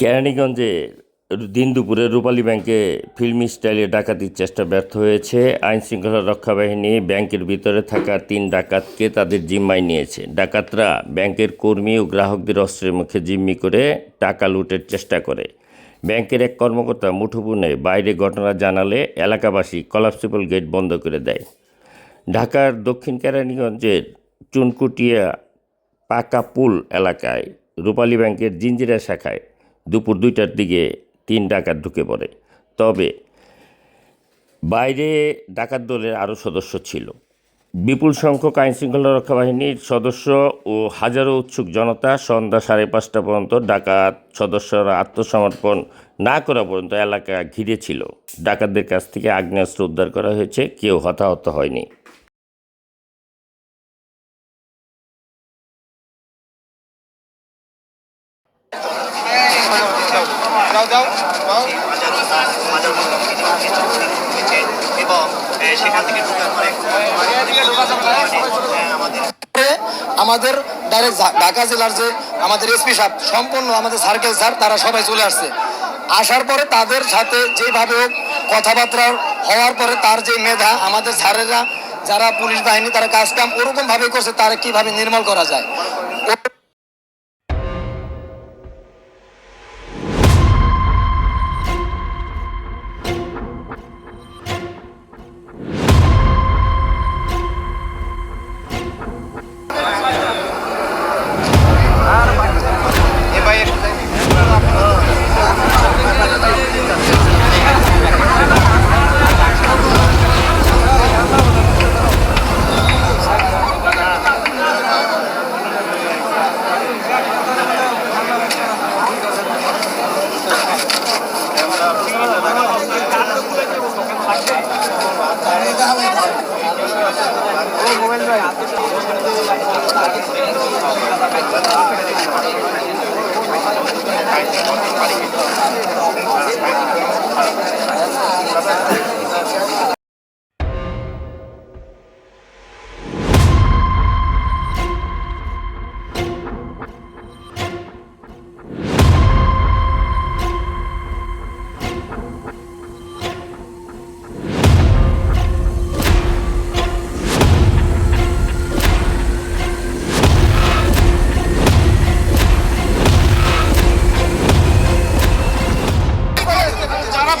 কেরানীগঞ্জে দিন দুপুরে রূপালী ব্যাংকে ফিল্মি স্টাইলে ডাকাতির চেষ্টা ব্যর্থ হয়েছে। আইন শৃঙ্খলা রক্ষা বাহিনী ব্যাংকের ভিতরে থাকা তিন ডাকাতকে তাদের জিম্মায় নিয়েছে। ডাকাতরা ব্যাংকের কর্মী ও গ্রাহকদের অস্ত্রের মুখে জিম্মি করে টাকা লুটের চেষ্টা করে। ব্যাংকের এক কর্মকর্তা মুঠোফোনে বাইরে ঘটনা জানালে এলাকাবাসী কলাপসিবল গেট বন্ধ করে দেয়। ঢাকার দক্ষিণ কেরানীগঞ্জের চুনকুটিয়া পাকাপুল এলাকায় রূপালী ব্যাংকের জিঞ্জিরা শাখায় দুপুর দুইটার দিকে তিন ডাকাত ঢুকে পড়ে। তবে বাইরে ডাকাত দলের আরও সদস্য ছিল। বিপুল সংখ্যক আইনশৃঙ্খলা রক্ষা বাহিনীর সদস্য ও হাজারো উৎসুক জনতা সন্ধ্যা সাড়ে পাঁচটা পর্যন্ত ডাকাত সদস্যরা আত্মসমর্পণ না করা পর্যন্ত এলাকা ঘিরে ছিল। ডাকাতদের কাছ থেকে আগ্নেয়াস্ত্র উদ্ধার করা হয়েছে, কেউ হতাহত হয়নি। আমাদের ডাইরেক্ট ঢাকা জেলার যে আমাদের এসপি সাহেব, সম্পূর্ণ আমাদের সার্কেল স্যার তারা সবাই চলে আসছে। আসার পরে তাদের সাথে যেভাবে কথাবার্তা হওয়ার পরে তার যে মেধা, আমাদের স্যারেরা যারা পুলিশ বাহিনী, তারা কাজ কাম ওরকম ভাবে করছে, তারা কীভাবে নির্মল করা যায়? Thank you.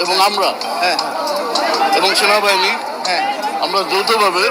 এবং আমরা এবং সেনাবাহিনী আমরা যৌথভাবে